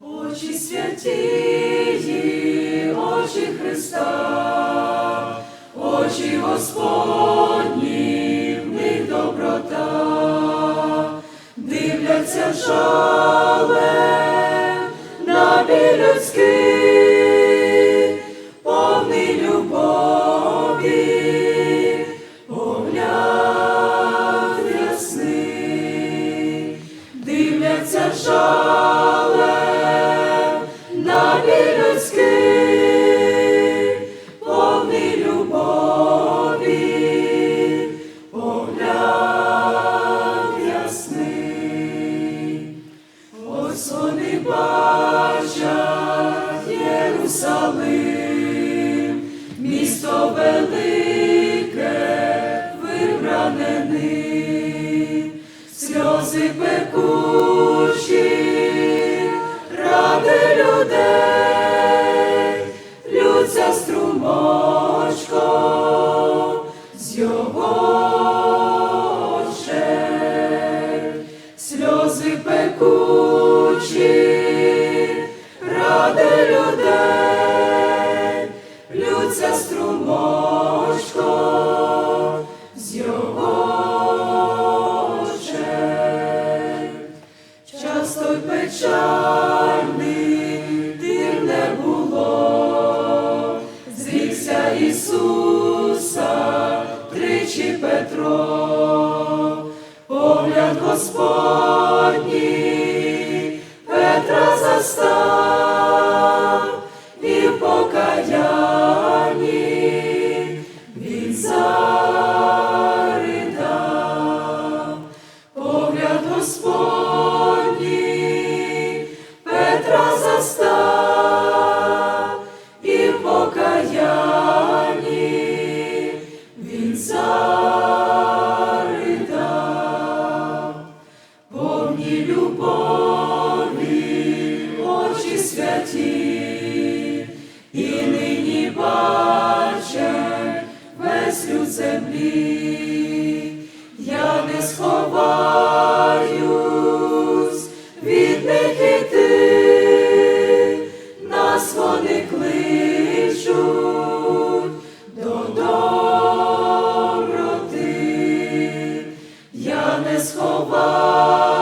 Очі святії, очі Христа, очі Господні, в них доброта, дивляться жалем на біль людський, повний любові, погляд ясний, дивляться жалем погляд ясний. Ось вони бачать Єрусалим, місто велике, сльози пекучі, ради людей, лються струмочком з його лється струмочко з його очей. Часто печальний тим не було, зрікся Ісуса тричі Петро, погляд Господній Петра застав. покаяння. повні любові, очі святі, і нині баче весь люд землі, я не сховаюсь від них іти, нас вони кличуть додому. scopo